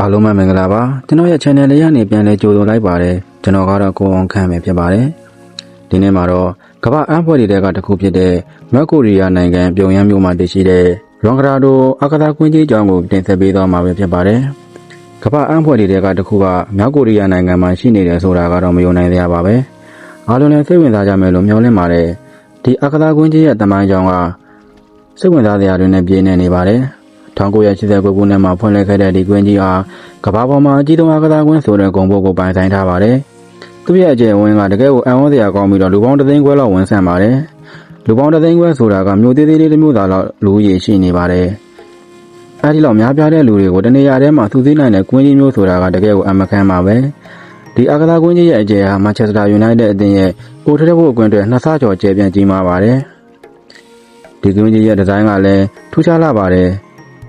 အားလုံးပဲမင်္ဂလာပါကျွန်တော်ရဲ့ channel လေးကနေပြန်လဲကြိုဆိုလိုက်ပါတယ်ကျွန်တော်ကတော့ကိုအောင်ခန့်ပဲဖြစ်ပါတယ်ဒီနေ့မှာတော့ကမ္ဘာအံဖွဲ့တွေကတစ်ခုဖြစ်တဲ့မြောက်ကိုရီးယားနိုင်ငံပြုံယမ်းမြို့မှာတည်ရှိတဲ့ရွန်ဂရာဒိုအကသာကွင်းကြီးကျောင်းကိုတင်ဆက်ပေးသွားမှာပဲဖြစ်ပါတယ်ကမ္ဘာအံဖွဲ့တွေကတစ်ခုကမြောက်ကိုရီးယားနိုင်ငံမှာရှိနေတယ်ဆိုတာကတော့မယုံနိုင်သေးပါပဲအားလုံးလည်းစိတ်ဝင်စားကြမယ်လို့မျှော်လင့်ပါတယ်ဒီအကသာကွင်းကြီးရဲ့တမိုင်းကျောင်းကစိတ်ဝင်စားစရာတွေနဲ့ပြည့်နေနေပါတယ် 1989ခုနှစ်မှာဖွင့်လှစ်ခဲ့တဲ့ဒီကွင်းကြီးဟာကမ္ဘာပေါ်မှာအကြီးဆုံးအားကစားကွင်းဆိုတဲ့ဂုဏ်ပုဒ်ကိုပိုင်ဆိုင်ထားပါတယ်။သူ့ရဲ့အကျယ်ဝန်းကတကယ်ကိုအံ့ဩစရာကောင်းပြီးတော့လူပေါင်းတစ်သိန်းခွဲလောက်ဝန်ဆန့်ပါတယ်။လူပေါင်းတစ်သိန်းခွဲဆိုတာကမြို့သေးသေးလေးတစ်မြို့သားလောက်လူဦးရေရှိနေပါတယ်။အဲဒီလောက်များပြားတဲ့လူတွေကိုတနေရာထဲမှာသူစည်းနိုင်တဲ့ကွင်းကြီးမျိုးဆိုတာကတကယ်ကိုအမခံပါပဲ။ဒီအားကစားကွင်းကြီးရဲ့အကျယ်ဟာမန်ချက်စတာယူနိုက်တက်အသင်းရဲ့အိုထရက်ဖို့အကွင်းတွေနှစ်ဆကျော်ကျယ်ပြန့်ကြီးမားပါတယ်။ဒီကွင်းကြီးရဲ့ဒီဇိုင်းကလည်းထူးခြားလာပါတယ်။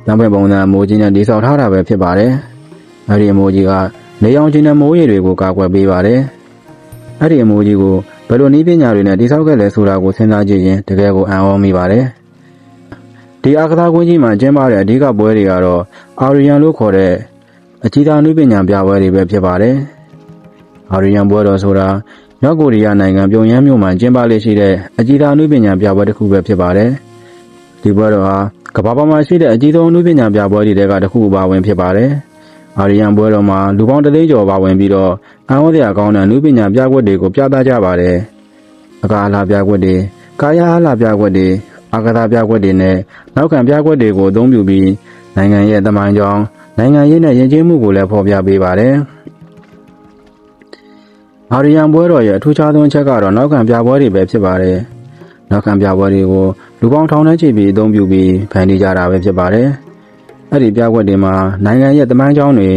ရောင်ပဲပုံစံအမိုးကြီးနဲ့တည်ဆောက်ထားတာပဲဖြစ်ပါတယ်။အဲဒီအမိုးကြီးကနေရောင်ကြီးနဲ့မိုးရည်တွေကိုကာကွယ်ပေးပါတယ်။အဲဒီအမိုးကြီးကိုဘယ်လိုနည်းပညာတွေနဲ့တည်ဆောက်ခဲ့လဲဆိုတာကိုစဉ်းစားကြည့်ရင်တကယ်ကိုအံ့ဩမိပါတယ်။ဒီအားကစားကွင်းကြီးမှာကျင်းပတဲ့အဓိကပွဲတွေကတော့အာရီယန်လို့ခေါ်တဲ့အကြီးသားနည်းပညာပြပွဲတွေပဲဖြစ်ပါတယ်။အာရီယန်ပွဲတော်ဆိုတာမြောက်ကိုရီးယားနိုင်ငံပြုံယမ်းမြို့မှာကျင်းပလေ့ရှိတဲ့အကြီးသားနည်းပညာပြပွဲတစ်ခုပဲဖြစ်ပါတယ်။ဒီပွဲတော်ဟာ ကမ္ဘာပေါ်မှာရှိတဲ့အကြီးဆုံးအမှုပညာပြပွဲတွေထဲကတစ်ခုပါဝင်ဖြစ်ပါတယ်။အာရီယန်ပွဲတော်မှာလူပေါင်းတစ်သိန်းကျော်ပါဝင်ပြီးတော့အံ့ဩစရာကောင်းတဲ့အမှုပညာပြပွဲတွေကိုပြသကြပါတယ်။အကာအလားပြပွဲတွေ၊ကာယအားလားပြပွဲတွေ၊အာကသာပြပွဲတွေနဲ့နောက်ခံပြပွဲတွေကိုအသုံးပြုပြီးနိုင်ငံရဲ့သမိုင်းကြောင်းနိုင်ငံရေးနဲ့ယဉ်ကျေးမှုကိုလည်းဖော်ပြပေးပါတယ်။အာရီယန်ပွဲတော်ရဲ့အထူးခြားဆုံးအချက်ကတော့နောက်ခံပြပွဲတွေပဲဖြစ်ပါတယ်။နောက်ခံပြပွဲတွေကို လူပေါင်းထောင်ထဲချီပြီးအသုံးပြုပြီးဖန်တီးကြတာပဲဖြစ်ပါတယ်။အဲ့ဒီပြပွဲတွေမှာနိုင်ငံရဲ့တမိုင်းကြောင်းတွေ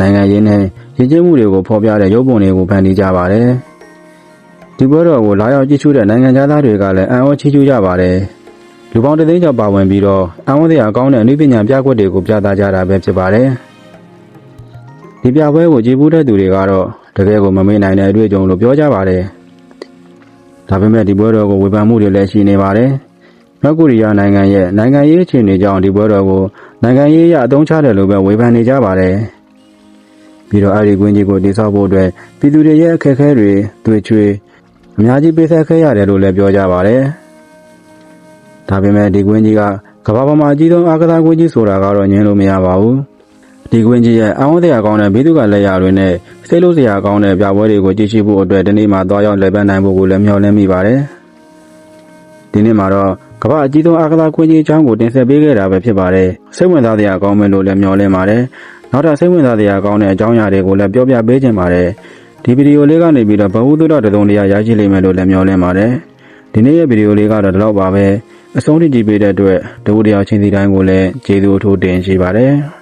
နိုင်ငံရေးနဲ့ရည်ကျင်းမှုတွေကိုဖော်ပြတဲ့ရုပ်ပုံတွေကိုဖန်တီးကြပါတယ်။ဒီပွဲတော်ကိုလာရောက်ကြည့်ရှုတဲ့နိုင်ငံသားတွေကလည်းအံ့ဩချီးကျူးကြပါတယ်။လူပေါင်းတစ်သိန်းကျော်ပါဝင်ပြီးတော့အံ့ဩစရာကောင်းတဲ့အနည်းပညာပြပွဲတွေကိုပြသကြတာပဲဖြစ်ပါတယ်။ဒီပြပွဲကိုကြည့်ဘူးတဲ့သူတွေကတော့တကယ်ကိုမမေ့နိုင်တဲ့အတွေ့အကြုံလို့ပြောကြပါတယ်။ဒါပေမဲ့ဒီပွဲတော်ကိုဝေဖန်မှုတွေလည်းရှိနေပါတယ်။ မြောက်ကိုရီးယားနိုင်ငံရဲ့နိုင်ငံရေးအခြေအနေကြောင့်ဒီပွဲတော်ကိုနိုင်ငံရေးအရအသုံးချတယ်လို့ပဲဝေဖန်နေကြပါတယ်။ပြီးတော့အဲဒီကွင်းကြီးကိုတည်ဆောက်ဖို့အတွက်ပြည်သူတွေရဲ့အခက်အခဲတွေတွေ့ချွေအများကြီးပေးဆက်ခဲ့ရတယ်လို့လည်းပြောကြပါတယ်။ဒါပေမဲ့ဒီကွင်းကြီးကကမ္ဘာပေါ်မှာအကြီးဆုံးအားကစားကွင်းကြီးဆိုတာကတော့ညင်းလို့မရပါဘူး။ဒီကွင်းကြီးရဲ့အံ့ဩစရာကောင်းတဲ့ဘိသုကလက်ရာတွေနဲ့စိတ်လို့စရာကောင်းတဲ့ပြပွဲတွေကိုကြည့်ရှုဖို့အတွက်ဒီနေ့မှသွားရောက်လည်ပတ်နိုင်ဖို့ကိုလည်းမျှော်လင့်မိပါတယ်။ဒီနေ့မှာတော့ ကမ္ဘာအကြီးဆုံးအားကစားကွင်းကြီးအကြောင်းကိုတင်ဆက်ပေးခဲ့တာပဲဖြစ်ပါတယ်။စိတ်ဝင်စားစရာကောင်းမယ်လို့လည်းမျှော်လင့်ပါတယ်။နောက်ထပ်စိတ်ဝင်စားစရာကောင်းတဲ့အကြောင်းအရာတွေကိုလည်းပြောပြပေးခြင်းပါတယ်။ဒီဗီဒီယိုလေးကနေပြီးတော့ဘဝသုဒ္ဓတစုံတရာရရှိလိမ့်မယ်လို့လည်းမျှော်လင့်ပါတယ်။ဒီနေ့ရဲ့ဗီဒီယိုလေးကတော့ဒီလောက်ပါပဲ။အဆုံးထိကြည့်ပေးတဲ့အတွက်တဝူတယောက်ချင်းစီတိုင်းကိုလည်းကျေးဇူးအထူးတင်ရှိပါတယ်။